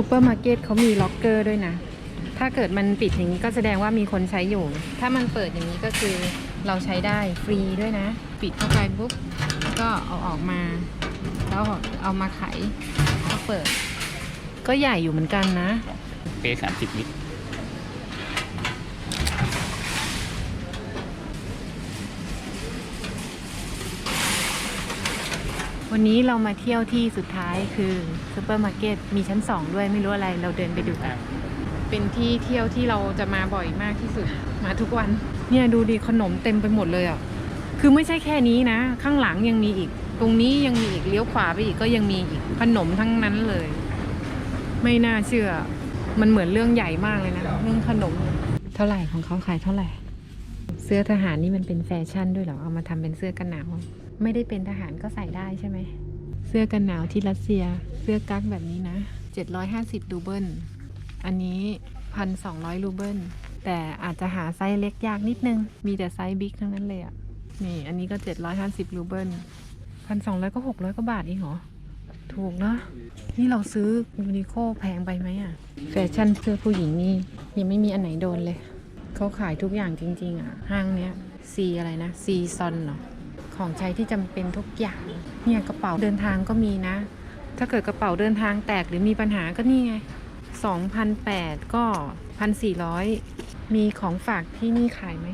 ซูเปอร์มาร์เก็ตเขามีล็อกเกอร์ด้วยนะ ถ้าเกิดมันปิดอย่างนี้ก็แสดงว่ามีคนใช้อยู่ ถ้ามันเปิดอย่างนี้ก็คือเราใช้ได้ฟรีด้วยนะ ปิดเข้าไปปุ๊บก็เอาออกมา แล้วเอามาไขก็เปิด ก็ใหญ่อยู่เหมือนกันนะ เปสามสิบลิตร วันนี้เรามาเที่ยวที่สุดท้ายคือซูเปอร์มาร์เก็ตมีชั้นสองด้วยไม่รู้อะไรเราเดินไปดูกัน เป็นที่เที่ยวที่เราจะมาบ่อยมากที่สุดมาทุกวัน เนี่ยดูดีขนมเต็มไปหมดเลยอะคือไม่ใช่แค่นี้นะ ข้างหลังยังมีอีก ตรงนี้ยังมีอีกเลี้ยวขวาไปอีกก็ยังมีอีกขนมทั้งนั้นเลย ไม่น่าเชื่อ มันเหมือนเรื่องใหญ่มากเลยนะเรื่องขนม เท่าไหร่ของเขาขายเท่าไหร่ เสื้อทหารนี่มันเป็นแฟชั่นด้วยเหรอ เอามาทำเป็นเสื้อกันหนาว ไม่ได้เป็นทหารก็ใส่ได้ใช่ไหม เสื้อกันหนาวที่รัสเซีย เสื้อกั๊กแบบนี้นะ 750รูเบิล อันนี้1,200รูเบิล แต่อาจจะหาไซส์เล็กยากนิดนึง มีแต่ไซส์บิ๊กทั้งนั้นเลยอะ่ะนี่ อันนี้ก็ 750รูเบิล1,200ก็600กว่าบาทเองเหรอ ถูกเนาะ นี่เราซื้อยูนิโคแพงไปไหมอะ่ะแฟชั่นเสื้อผู้หญิงนี่ยังไม่มีอันไหนโดนเลย เขาขายทุกอย่างจริง ๆ อะ ห้างเนี้ยซีอะไรนะซีซอนเหรอของใช้ที่จำเป็นทุกอย่างเนี่ยกระเป๋าเดินทางก็มีนะ ถ้าเกิดกระเป๋าเดินทางแตกหรือมีปัญหาก็นี่ไง2,008ก็ 1,400 มีของฝากที่นี่ขายไหม